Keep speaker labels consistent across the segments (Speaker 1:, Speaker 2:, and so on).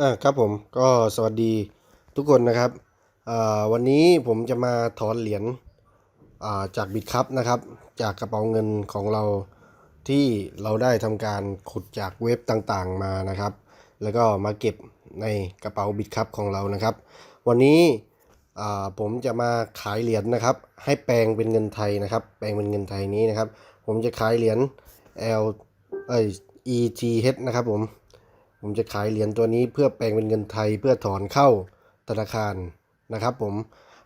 Speaker 1: อ่าครับผมก็สวัสดีทุกคนนะครับอ่าวันนี้ผมจะมาถอนเหรียญอ่าจากบิตคัพนะครับ จากกระเป๋าเงินของเราที่เราได้ทำการขุดจากเว็บต่างๆมานะครับ แล้วก็มาเก็บในกระเป๋าบิตคัพของเรานะครับ วันนี้อ่าผมจะมาขายเหรียญนะครับ ให้แปลงเป็นเงินไทยนะครับ แปลงเป็นเงินไทยนี้นะครับ ผมจะขายเหรียญ L เอ้ย ETH นะครับผม ผมจะขายเหรียญตัวนี้เพื่อแปลงเป็นเงินไทยเพื่อถอนเข้าธนาคารนะครับผม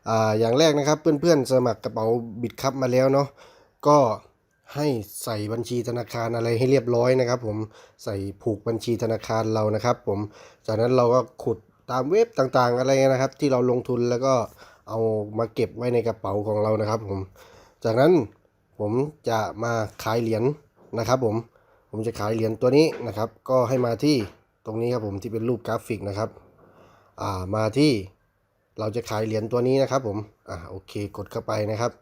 Speaker 1: ออย่างแรกนะครับเพื่อนๆสมัครกระเป๋าบิตคัพมาแล้วเนาะก็ให้ใส่บัญชีธนาคารอะไรให้เรียบร้อยนะครับ ผมใส่ผูกบัญชีธนาคารเรานะครับ ผมจากนั้นเราก็ขุดตามเว็บต่างๆอะไรนะครับ ที่เราลงทุนแล้วก็เอามาเก็บไว้ในกระเป๋าของเรานะครับ ผม จากนั้นผมจะมาขายเหรียญนะครับ ผมผมจะขายเหรียญตัวนี้นะครับ ก็ให้มาที่ ตรงนี้ครับผมที่เป็นรูปกราฟิกนะครับ อ่ามาที่เราจะขายเหรียญตัวนี้นะครับผม อ่าโอเคกดเข้าไปนะครับ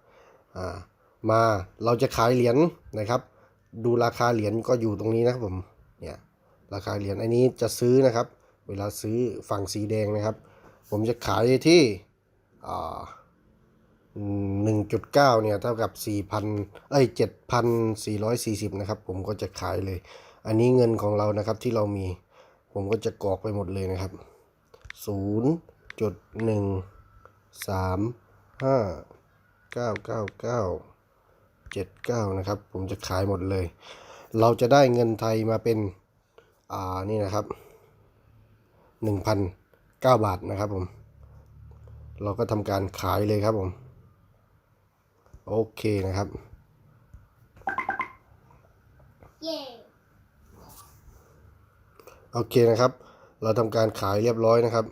Speaker 1: อ่ามาเราจะขายเหรียญนะครับ ดูราคาเหรียญก็อยู่ตรงนี้นะครับผมเนี่ยราคาเหรียญอันนี้จะซื้อนะครับ เวลาซื้อฝั่งสีแดงนะครับ ผมจะขายที่อ่าหนึ่งจุดเก้าเนี่ยเท่ากับสี่พันเอ้ยเจ็ดพันสี่ร้อยสี่สิบนะครับ ผมก็จะขายเลย อันนี้เงินของเรานะครับที่เรามี ผมก็จะกรอกไปหมดเลยนะครับศูนย์จุดหนึ่งสามห้าเก้าเก้าเก้าเจ็ดเก้านะครับ ผมจะขายหมดเลย เราจะได้เงินไทยมาเป็น อ่า นี่นะครับหนึ่งพันเก้าบาทนะครับผม เราก็ทำการขายเลยครับผม โอเคนะครับ
Speaker 2: เย่
Speaker 1: โอเคนะครับ เราทำการขายเรียบร้อยนะครับ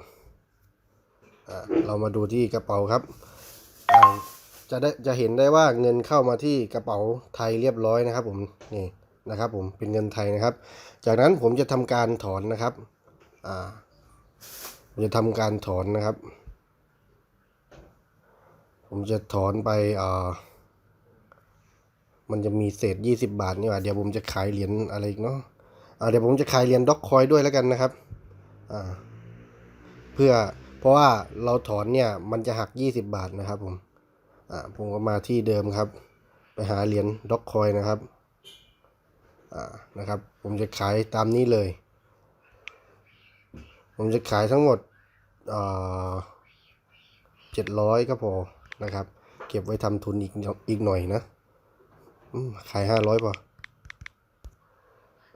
Speaker 1: เรามาดูที่กระเป๋าครับ จะได้จะเห็นได้ว่าเงินเข้ามาที่กระเป๋าไทยเรียบร้อยนะครับผมนี่นะครับผมเป็นเงินไทยนะครับ จากนั้นผมจะทำการถอนนะครับอ่าจะทำการถอนนะครับ ผมจะถอนไปอ่ามันจะมีเศษยี่สิบาทนี่หว่าเดี๋ยวผมจะขายเหรียญอะไรอีกเนาะ เดี๋ยวผมจะขายเหรียญด็อกคอยด้วยแล้วกันนะครับเพื่อเพราะว่าเราถอนเนี่ยมันจะหัก 20 บาทนะครับผมผมก็มาที่เดิมครับ ไปหาเหรียญด็อกคอยนะครับนะครับ ผมจะขายตามนี้เลย ผมจะขายทั้งหมดเจ็ดร้อยก็พอนะครับ เก็บไว้ทำทุนอีกอีกหน่อยนะขายห้าร้อยพอ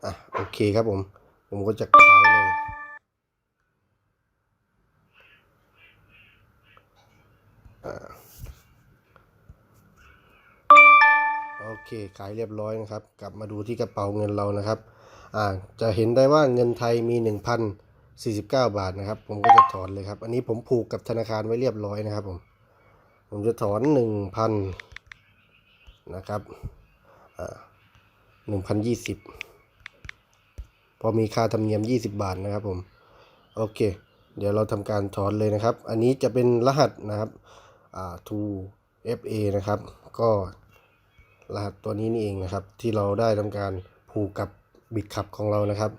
Speaker 1: อะโอเคครับผม ผมก็จะขายเลยอ่าโอเคขายเรียบร้อยนะครับ กลับมาดูที่กระเป๋าเงินเรานะครับอ่าจะเห็นได้ว่าเงินไทยมี 1,049 บาทนะครับ ผมก็จะถอนเลยครับ อันนี้ผมผูกกับธนาคารไว้เรียบร้อยนะครับผม ผมจะถอน 1,000 นะครับอ่า1,020 พอมีค่าธรรมเนียม 20 บาทนะครับผม โอเค เดี๋ยวเราทำการถอนเลยนะครับ อันนี้จะเป็นรหัสนะครับอ่า 2FA นะครับ ก็รหัสตัวนี้นี่เองนะครับ ที่เราได้ทำการผูกกับบิตคับของเรานะครับ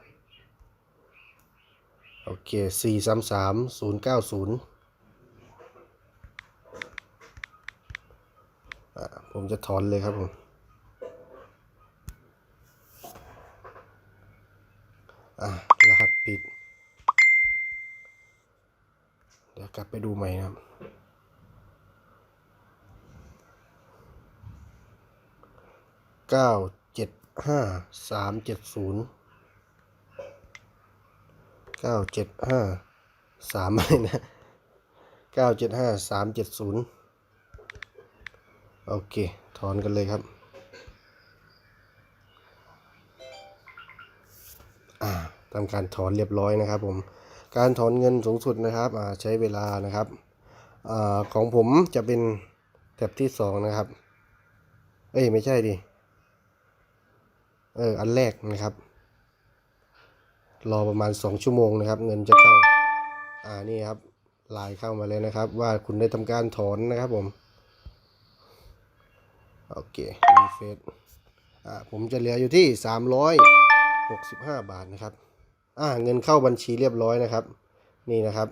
Speaker 1: โอเค 433 090อ่าผมจะถอนเลยครับผม อะรหัสปิด เดี๋ยวกลับไปดูใหม่นะครับ เก้าเจ็ดห้าสามเจ็ดศูนย์เก้าเจ็ดห้าสามอะไรนะเก้าเจ็ดห้าสามเจ็ดศูนย์โอเค ถอนกันเลยครับ อ่าทำการถอนเรียบร้อยนะครับผม การถอนเงินสูงสุดนะครับ อ่า ใช้เวลานะครับ อของผมจะเป็นแท็บที่สองนะครับ เอ้ยไม่ใช่ดิ เอออันแรกนะครับ รอประมาณสองชั่วโมงนะครับ เงินจะเข้า อ่านี่ครับลน์เข้ามาเลยนะครับ ว่าคุณได้ทำการถอนนะครับผมโอเครีเฟซอ่าผมจะเหลืออยู่ที่สามร้อย65 บาทนะครับ อ่าเงินเข้าบัญชีเรียบร้อยนะครับ นี่นะครับ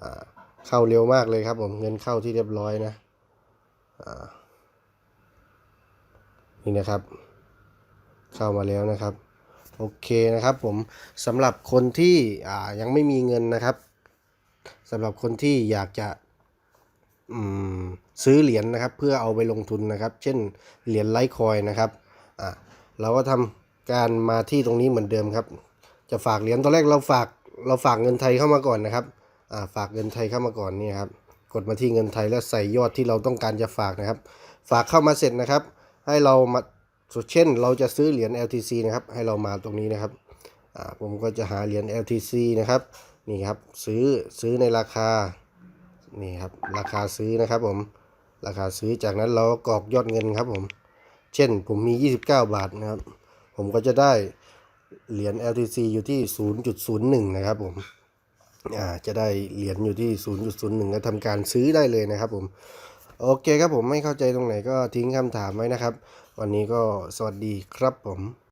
Speaker 1: อ่า เข้าเร็วมากเลยครับผมเงินเข้าที่เรียบร้อยนะนี่นะครับ เข้ามาแล้วนะครับ โอเคนะครับผมสำหรับคนที่ยังไม่มีเงินนะครับสำหรับคนที่อยากจะซื้อเหรียญนะครับ เพื่อเอาไปลงทุนนะครับ เช่นเหรียญไลท์คอยนะครับเราก็ทำการมาที่ตรงนี้เหมือนเดิมครับ จะฝากเหรียญตอนแรกเราฝากเราฝากเงินไทยเข้ามาก่อนนะครับ ฝากเงินไทยเข้ามาก่อนนี่ครับกดมาที่เงินไทยแล้วใส่ยอดที่เราต้องการจะฝากนะครับ ฝากเข้ามาเสร็จนะครับ ให้เรามาเช่น เราจะซื้อเหรียญ LTC นะครับ ให้เรามาตรงนี้นะครับอ่าผมก็จะหาเหรียญ LTC นะครับนี่ครับซื้อซื้อในราคานี่ครับราคาซื้อนะครับผมราคาซื้อจากนั้นเราก็กรอกยอดเงินครับผมเช่นผมมี 29 บาทนะครับ ผมก็จะได้เหรียญ LTC อยู่ที่ 0.01 นะครับผม จะได้เหรียญอยู่ที่ 0.01 ก็ทำการซื้อได้เลยนะครับผม โอเคครับผมไม่เข้าใจตรงไหนก็ทิ้งคำถามไว้นะครับ วันนี้ก็สวัสดีครับผม